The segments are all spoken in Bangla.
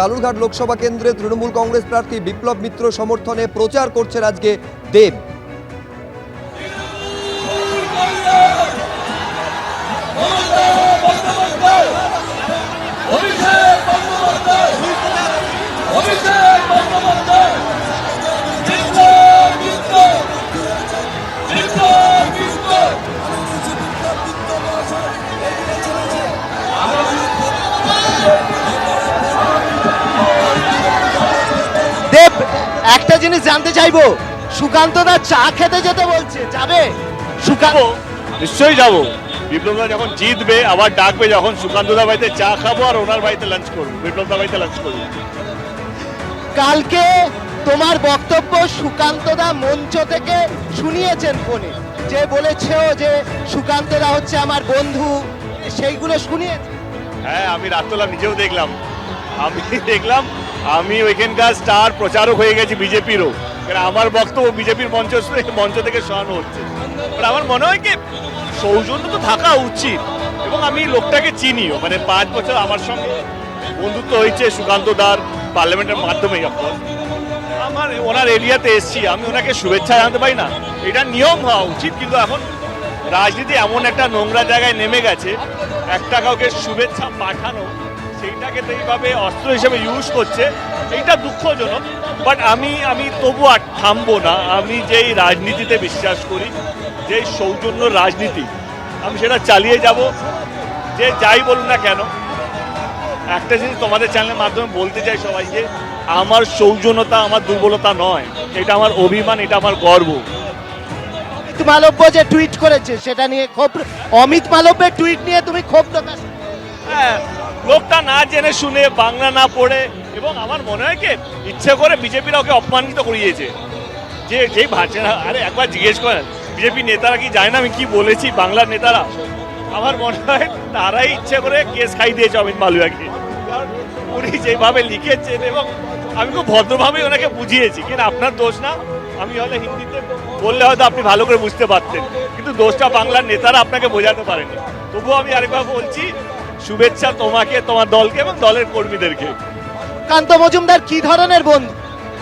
বালুরঘাট লোকসভা কেন্দ্রে তৃণমূল কংগ্রেস প্রার্থী বিপ্লব মিত্র সমর্থনে প্রচার করছেন আজকে দেব। অভিষেক জানতে চাইব? সুকান্ত দা চা খেতে যেতে বলছে যাবে? সুকান্ত নিশ্চয়ই যাব। বিপ্লবদা যখন জিতবে আবার ডাকবে যখন সুকান্তদা বাড়িতে চা খাব আর ওনার বাড়িতে লাঞ্চ করব। বিপ্লবদা বাড়িতে লাঞ্চ করব। কালকে তোমার বক্তব্য সুকান্ত দা মঞ্চ থেকে শুনিয়েছেন ফোনে। যে বলেছেও যে সুকান্ত দা হচ্ছে আমার বন্ধু সেইগুলো শুনিয়েছে? হ্যাঁ আমি রাত্রলা নিজেও দেখলাম। আমি দেখলাম আমি ওইখানকার স্টার প্রচারক হয়ে গেছি বিজেপিরও। আমার বক্তব্য বিজেপির মঞ্চ মঞ্চ থেকে শোনানো হচ্ছে। আমার মনে হয় কি, সৌজন্য তো থাকা উচিত এবং আমি লোকটাকে চিনিও। মানে পাঁচ বছর আমার সঙ্গে বন্ধুত্ব হয়েছে সুকান্ত দার পার্লামেন্টের মাধ্যমে আমার ওনার এরিয়াতে এসছি, আমি ওনাকে শুভেচ্ছা জানাতে পারি না। এটা নিয়ম হওয়া উচিত, কিন্তু এখন রাজনীতি এমন একটা নোংরা জায়গায় নেমে গেছে, একটা কাউকে শুভেচ্ছা পাঠানো সেইটাকে তো এইভাবে অস্ত্র হিসেবে ইউজ করছে এইটা দুঃখজনক বাট আমি আমি তবু আর থামবো না। আমি যেই রাজনীতিতে বিশ্বাস করি যেই সৌজন্য রাজনীতি আমি সেটা চালিয়ে যাব। যে যাই বলুন না কেন একটা জিনিস তোমাদের চ্যানেলের মাধ্যমে বলতে চাই সবাইকে আমার সৌজন্যতা আমার দুর্বলতা নয়। এটা আমার অভিমান এটা আমার গর্ব। অমিত মালব্য যে টুইট করেছে সেটা নিয়ে ক্ষোভ অমিত মালব্যের টুইট নিয়ে তুমি ক্ষোভ প্রকাশ হ্যাঁ লোকটা না জেনে শুনে বাংলা না পড়ে এবং আমার মনে হয় কি, ইচ্ছে করে বিজেপিরা ওকে অপমানিত করিয়েছে। যে, যেই না আরে একবার জিজ্ঞেস করেন, বিজেপি নেতারা কি জানে না আমি কি বলেছি, বাংলার নেতারা? আমার মনে হয় তারাই ইচ্ছে করে কেস খাই দিয়েছে অমিত মালবিয়াকে কারণ উনি যেভাবে লিখেছেন এবং আমি খুব ভদ্রভাবে ওনাকে বুঝিয়েছি, কিন্তু আপনার দোষ না। আমি হলে হিন্দিতে বললে হয়তো আপনি ভালো করে বুঝতে পারতেন, কিন্তু দোষটা বাংলার নেতারা আপনাকে বোঝাতে পারেনি। তবুও আমি আরেকবার বলছি শুভেচ্ছা তোমাকে তোমার দলকে এবং দলের কর্মীদেরকে। সুকান্ত মজুমদার কি ধরনের বন্ধু?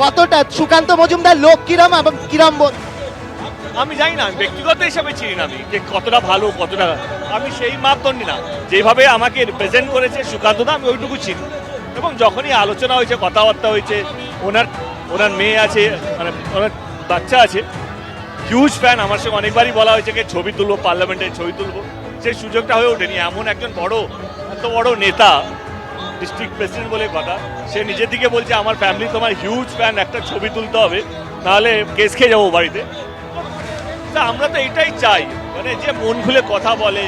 কতটা? সুকান্ত মজুমদার লোক কিরম এবং কিরম বন্ধু? আমি জানি না ব্যক্তিগত হিসাবে চিনি না আমি যে কতটা ভালো কতটা আমি সেই মাপদণ্ডই না। যেভাবে আমাকে রিপ্রেজেন্ট করেছে সুকান্ত দা আমি ওইটুকু চিনি। এবং যখনই আলোচনা হয়েছে কথাবার্তা হয়েছে ওনার ওনার মেয়ে আছে মানে ওনার বাচ্চা আছে হিউজ ফ্যান আমার সঙ্গে অনেকবারই বলা হয়েছে যে ছবি তুলবো পার্লামেন্টে ছবি তুলবো। সেই সুযোগটা হয়ে ওঠেনি, এমন একজন বড়, এত বড় নেতা ডিস্ট্রিক্ট প্রেসিডেন্ট বলে কথা, সে নিজের দিকে বলছে, আমার ফ্যামিলি তোমার হিউজ ফ্যান একটা ছবি তুলতে হবে, নাহলে কেস খেয়ে যাব বাড়িতে। তা আমরা তো এটাই চাই মানে যে মন খুলে কথা বলে,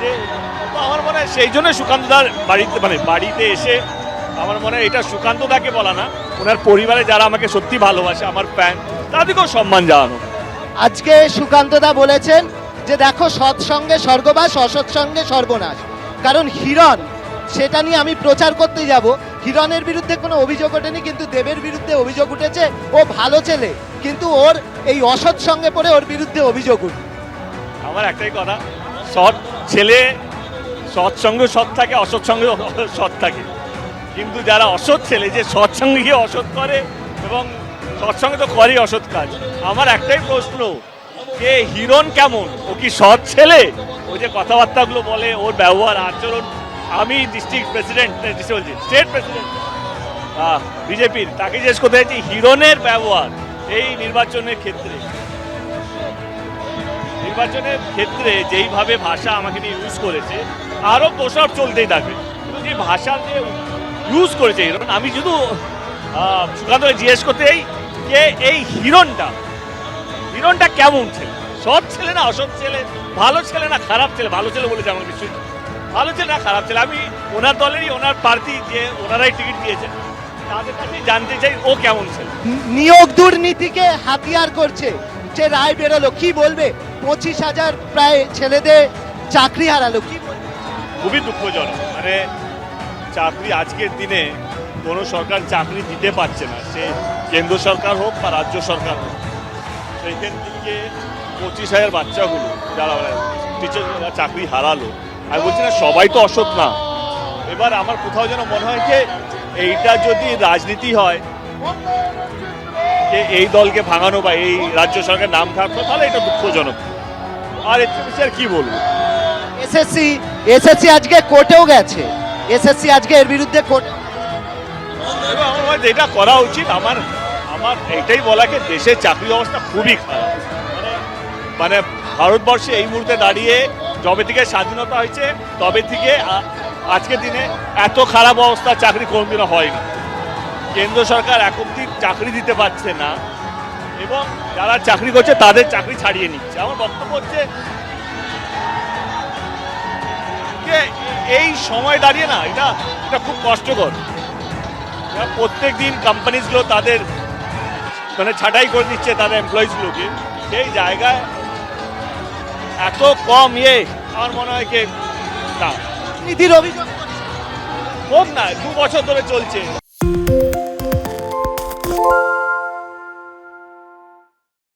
যে আমার মনে হয় সেই জন্য সুকান্ত দার বাড়িতে মানে বাড়িতে এসে আমার মনে হয় এটা সুকান্ত দাকে বলা না, ওনার পরিবারে যারা আমাকে সত্যি ভালোবাসে, আমার ফ্যান তাদেরকেও সম্মান জানানো। আজকে সুকান্ত দা বলেছেন যে দেখো সৎসঙ্গে স্বর্গবাস অসৎসঙ্গে সর্বনাশ। কারণ হিরণ, সেটা নিয়ে আমি প্রচার করতে যাব। হিরণের বিরুদ্ধে কোনো অভিযোগ ওঠেনি, কিন্তু দেবের বিরুদ্ধে অভিযোগ উঠেছে। ও ভালো ছেলে, কিন্তু ওর এই অসৎ সঙ্গে পড়ে ওর বিরুদ্ধে অভিযোগ উঠে। আমার একটাই কথা, সৎ ছেলে, সৎ সঙ্গে সৎ থাকে, অসৎ সঙ্গে সৎ থাকে। কিন্তু যারা অসৎ ছেলে, যে সৎসঙ্গে গিয়ে অসৎ করে এবং সৎসঙ্গে তো করেই অসৎ কাজ। আমার একটাই প্রশ্ন যে হিরণ কেমন? ও কি সৎ ছেলে? ও যে কথাবার্তাগুলো বলে ওর ব্যবহার আচরণ। আমি ডিস্ট্রিক্ট প্রেসিডেন্ট বলছি স্টেট প্রেসিডেন্ট বিজেপির। তাকে জিজ্ঞেস করতে চাইছি হিরণের ব্যবহার এই নির্বাচনের ক্ষেত্রে। নির্বাচনের ক্ষেত্রে যেইভাবে ভাষা আমাকে নিয়ে ইউজ করেছে আরও দোষর চলতেই থাকবে। যে ভাষা যে ইউজ করেছে হিরণ আমি শুধু আহ, সুকান্তকে জিজ্ঞেস করতে চাই যে এই হিরণটা হিরণটা কেমন ছেলে? সৎ ছেলে না অসৎ ছেলে? ভালো ছেলে না খারাপ ছেলে? ভালো ছেলে বলেছে আমার নিশ্চয়ই ভালো ছেলে না খারাপ ছেলে। আমি ওনার দলেরই ওনার প্রার্থী যে ওনারাই টিকিট দিয়েছেন। তাদের কাছে জানতে চাই ও কেমন ছেলে। নিয়োগ দুর্নীতিকে হাতিয়ার করছে। যে রায় বেরোলো কি বলবে? পঁচিশ হাজার প্রায় ছেলেদের চাকরি হারালো কি খুবই দুঃখজনক। মানে চাকরি আজকের দিনে কোনো সরকার চাকরি দিতে পারছে না। সে কেন্দ্র সরকার হোক বা রাজ্য সরকার হোক। সেইখান থেকে পঁচিশ হাজার বাচ্চাগুলো যারা টিচার চাকরি হারালো। আমি বলছি না সবাই তো অসৎ না। এবার আমার কোথাও যেন মনে হয় যে এইটা যদি রাজনীতি হয় যে এই দলকে ভাঙানো বা এই রাজ্য সরকার নাম থাকতো তাহলে এটা দুঃখজনক। আর এর বেশি আর কি বলব? এসএসসি এসএসসি আজকে কোর্টেও গেছে। এসএসসি আজকে এর বিরুদ্ধে কোর্ট আমার মনে এটা করা উচিত আমার আমার এটাই বলাকে দেশের চাকরি অবস্থা খুবই খারাপ। মানে মানে ভারতবর্ষে এই মুহূর্তে দাঁড়িয়ে যবে থেকে স্বাধীনতা হয়েছে, তবে থেকে আ- আজকের দিনে এত খারাপ অবস্থা চাকরি কোনোদিনও হয়নি। কেন্দ্র সরকার এক অব্দি চাকরি দিতে পারছে না এবং যারা চাকরি করছে তাদের চাকরি ছাড়িয়ে নিচ্ছে। আমার বক্তব্য হচ্ছে যে এই সময় দাঁড়িয়ে না, এটা এটা খুব কষ্টকর। প্রত্যেক দিন কোম্পানিজগুলো তাদের মানে ছাটাই করে দিচ্ছে তাদের এমপ্লয়িজগুলোকে সেই জায়গায় এত কম ইয়ে আমার মনে হয় কে না। নীতির অভিযোগ কম না দু বছর ধরে চলছে।